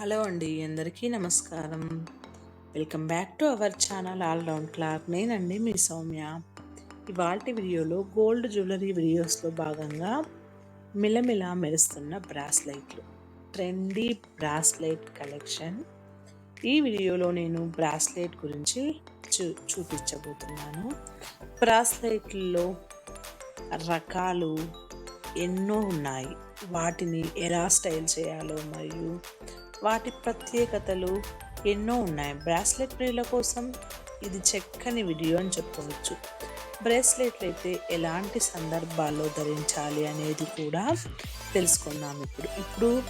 Hello అండి అందరికీ నమస్కారం. Welcome back to our channel all round clock. నేనండి మీ సౌమ్య. ఇవాళ వీడియోలో గోల్డ్ జ్యువెలరీ వీడియోస్లో భాగంగా మిలమిల మెరుస్తున్న బ్రాస్లైట్లు. Trendy bracelet collection. ఈ వీడియోలో నేను బ్రాస్లైట్ గురించి చూ చూపించబోతున్నాను. బ్రాస్లైట్లో రకాలు ఎన్నో ఉన్నాయి. వాటిని ఎలా స్టైల్ చేయాలో మరియు వాటి ప్రత్యేకతలు ఎన్నో ఉన్నాయి. బ్రాస్లెట్ ప్రియుల కోసం ఇది చక్కని వీడియో అని చెప్పవచ్చు బ్రేస్లెట్లు అయితే ఎలాంటి సందర్భాల్లో ధరించాలి అనేది కూడా తెలుసుకుందాం ఇప్పుడు. ఇప్పుడు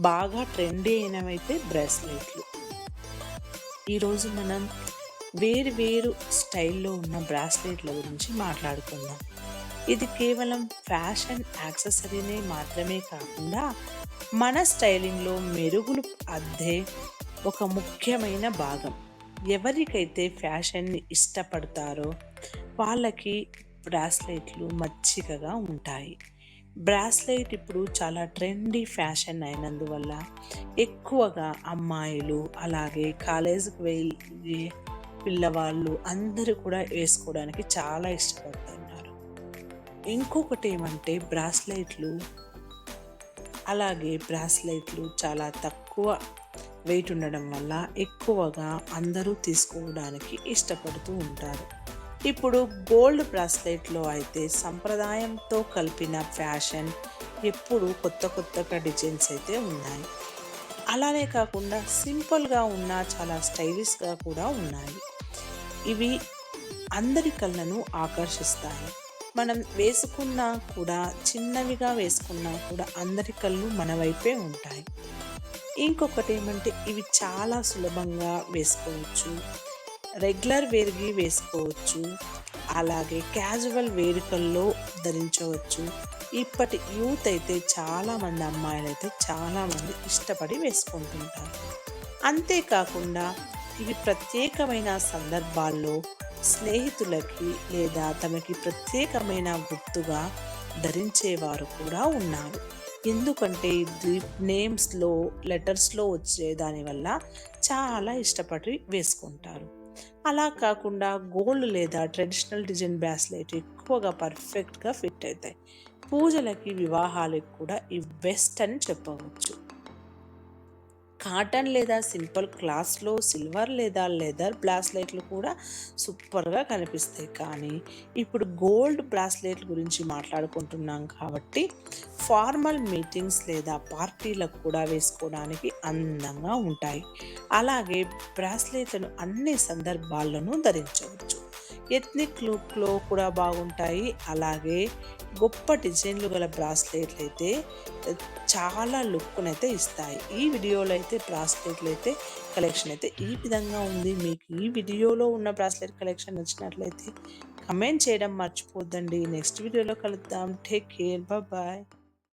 బాగా ట్రెండీ అయినవైతే బ్రేస్లెట్లు. ఈరోజు మనం వేరు వేరు స్టైల్లో ఉన్న బ్రాస్లెట్ల గురించి మాట్లాడుకుందాం. ఇది కేవలం ఫ్యాషన్ యాక్సెసరీనే మాత్రమే కాకుండా మన స్టైలింగ్లో మెరుగులు అద్దే ఒక ముఖ్యమైన భాగం. ఎవరికైతే ఫ్యాషన్ని ఇష్టపడతారో వాళ్ళకి బ్రాస్లెట్లు మచ్చికగా ఉంటాయి. బ్రాస్లెట్ ఇప్పుడు చాలా ట్రెండీ ఫ్యాషన్ అయినందువల్ల ఎక్కువగా అమ్మాయిలు అలాగే కాలేజీకి వెళ్ళే పిల్లవాళ్ళు అందరూ కూడా వేసుకోవడానికి చాలా ఇష్టపడతారు. ఇంకొకటి ఏమంటే బ్రాస్లెట్లు. అలాగే బ్రాస్లెట్లు చాలా తక్కువ వెయిట్ ఉండడం వల్ల ఎక్కువగా అందరూ తీసుకోవడానికి ఇష్టపడుతూ ఉంటారు. ఇప్పుడు గోల్డ్ బ్రాస్లెట్లో అయితే సంప్రదాయంతో కలిపిన ఫ్యాషన్ ఎప్పుడు కొత్త కొత్తగా డిజైన్స్ అయితే ఉన్నాయి. అలానే కాకుండా సింపుల్గా ఉన్న చాలా స్టైలిష్గా కూడా ఉన్నాయి. ఇవి అందరి కళ్ళను ఆకర్షిస్తాయి. మనం వేసుకున్నా కూడా చిన్నవిగా వేసుకున్నా కూడా అందరి కళ్ళు మన వైపే ఉంటాయి. ఇంకొకటి ఏమంటే ఇవి చాలా సులభంగా వేసుకోవచ్చు. రెగ్యులర్ వేరుగి వేసుకోవచ్చు. అలాగే క్యాజువల్ వేడుకల్లో ధరించవచ్చు. ఇప్పటి యూత్ అయితే చాలామంది అమ్మాయిలు అయితే చాలామంది ఇష్టపడి వేసుకుంటుంటారు. అంతేకాకుండా ఇవి ప్రత్యేకమైన సందర్భాల్లో స్నేహితులకి లేదా తమకి ప్రత్యేకమైన గుర్తుగా ధరించేవారు కూడా ఉన్నారు. ఎందుకంటే ఇది నేమ్స్లో లెటర్స్లో వచ్చే దానివల్ల చాలా ఇష్టపడి వేసుకుంటారు. అలా కాకుండా గోల్డ్ లేదా ట్రెడిషనల్ డిజైన్ బ్రాస్లెట్ ఎక్కువగా పర్ఫెక్ట్గా ఫిట్ అవుతాయి. పూజలకి వివాహాలకు కూడా ఈ బెస్ట్ అని చెప్పవచ్చు. కాటన్ లేదా సింపుల్ క్లాస్లో సిల్వర్ లేదా లెదర్ బ్రాస్లెట్లు కూడా సూపర్గా కనిపిస్తాయి. కానీ ఇప్పుడు గోల్డ్ బ్రాస్లెట్ గురించి మాట్లాడుకుంటున్నాం కాబట్టి ఫార్మల్ మీటింగ్స్ లేదా పార్టీలకు కూడా వేసుకోవడానికి అందంగా ఉంటాయి. అలాగే బ్రాస్లెట్లను అన్ని సందర్భాల్లోనూ ధరించవచ్చు. ఎథ్నిక్ లుక్లో కూడా బాగుంటాయి. అలాగే గొప్ప డిజైన్లు గల బ్రాస్లెట్లు అయితే చాలా లుక్నైతే ఇస్తాయి. ఈ వీడియోలో అయితే బ్రాస్లెట్లు అయితే కలెక్షన్ అయితే ఈ విధంగా ఉంది. మీకు ఈ వీడియోలో ఉన్న బ్రాస్లెట్ కలెక్షన్ నచ్చినట్లయితే కమెంట్ చేయడం మర్చిపోద్దండి. నెక్స్ట్ వీడియోలో కలుద్దాం. Take care. బాయ్.